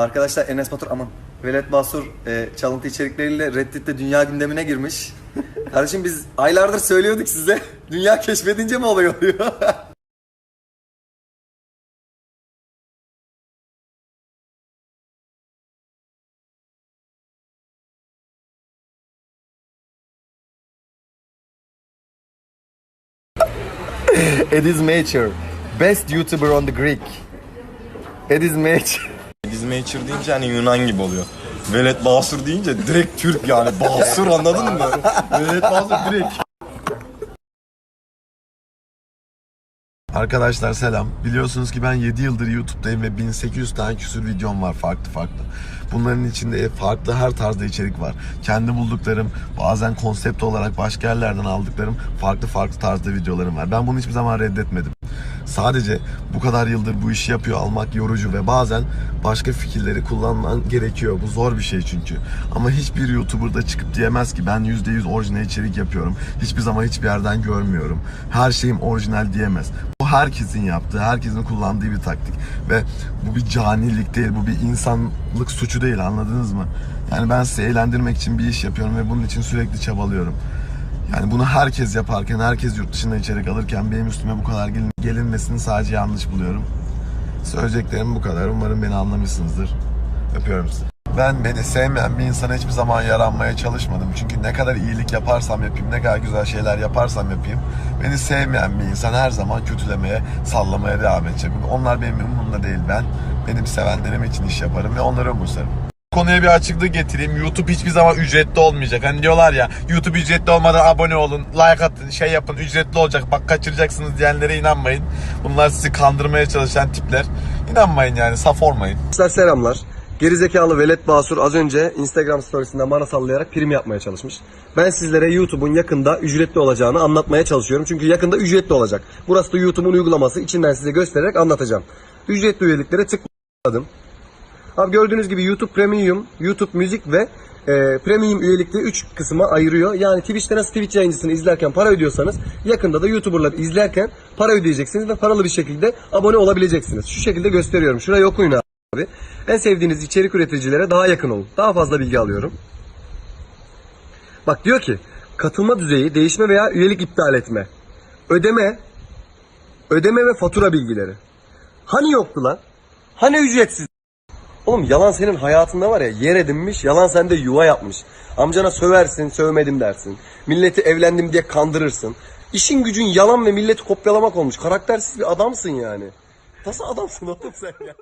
Arkadaşlar Enes Batur aman. Velet Basur e, çalıntı içerikleriyle Reddit'te dünya gündemine girmiş. Kardeşim biz aylardır söylüyorduk size. Dünya keşfedince mi olay oluyor? Ediz Mature. Best YouTuber on the Greek. Ediz Mature. Dizmacher deyince hani Yunan gibi oluyor. Velet Basur deyince direkt Türk yani. Basur anladın mı? Velet Basur direkt. Arkadaşlar selam. Biliyorsunuz ki ben 7 yıldır YouTube'dayım ve 1800 tane küsür videom var farklı farklı. Bunların içinde farklı her tarzda içerik var. Kendi bulduklarım, bazen konsept olarak başka yerlerden aldıklarım farklı farklı tarzda videolarım var. Ben bunu hiçbir zaman reddetmedim. Sadece bu kadar yıldır bu işi yapıyor almak yorucu ve bazen başka fikirleri kullanman gerekiyor. Bu zor bir şey çünkü. Ama hiçbir YouTuber da çıkıp diyemez ki ben %100 orijinal içerik yapıyorum. Hiçbir zaman hiçbir yerden görmüyorum. Her şeyim orijinal diyemez. Bu herkesin yaptığı, herkesin kullandığı bir taktik. Ve bu bir canilik değil, bu bir insanlık suçu değil anladınız mı? Yani ben sizi eğlendirmek için bir iş yapıyorum ve bunun için sürekli çabalıyorum. Yani bunu herkes yaparken, herkes yurt dışında içerik alırken benim üstüme bu kadar gelin- gelinmesini sadece yanlış buluyorum. Söyleyeceklerim bu kadar. Umarım beni anlamışsınızdır. Öpüyorum sizi. Ben beni sevmeyen bir insana hiçbir zaman yaranmaya çalışmadım. Çünkü ne kadar iyilik yaparsam yapayım, ne kadar güzel şeyler yaparsam yapayım. Beni sevmeyen bir insan her zaman kötülemeye, sallamaya devam edecek. Onlar benim umurumda değil ben. Benim sevenlerim için iş yaparım ve onları umursarım. Konuya bir açıklık getireyim. YouTube hiçbir zaman ücretli olmayacak. Hani diyorlar ya YouTube ücretli olmadan abone olun, like atın, şey yapın, ücretli olacak. Bak kaçıracaksınız diyenlere inanmayın. Bunlar sizi kandırmaya çalışan tipler. İnanmayın yani saf olmayın. Arkadaşlar selamlar. Gerizekalı Velet Basur az önce Instagram storiesinden bana sallayarak prim yapmaya çalışmış. Ben sizlere YouTube'un yakında ücretli olacağını anlatmaya çalışıyorum. Çünkü yakında ücretli olacak. Burası da YouTube'un uygulaması. İçinden size göstererek anlatacağım. Ücretli üyeliklere tıkladım. Abi gördüğünüz gibi YouTube Premium, YouTube Müzik ve e, Premium üyelikte 3 kısma ayırıyor. Yani Twitch'te nasıl Twitch yayıncısını izlerken para ödüyorsanız yakında da YouTuber'ları izlerken para ödeyeceksiniz ve paralı bir şekilde abone olabileceksiniz. Şu şekilde gösteriyorum. Şurayı okuyun abi. En sevdiğiniz içerik üreticilere daha yakın olun. Daha fazla bilgi alıyorum. Bak diyor ki katılma düzeyi, değişme veya üyelik iptal etme. Ödeme, ödeme ve fatura bilgileri. Hani yoktu lan? Hani ücretsiz? Oğlum yalan senin hayatında var ya yer edinmiş, yalan sende yuva yapmış. Amcana söversin, sövmedim dersin. Milleti evlendim diye kandırırsın. İşin gücün yalan ve milleti kopyalamak olmuş. Karaktersiz bir adamsın yani. Nasıl adamsın oğlum sen ya?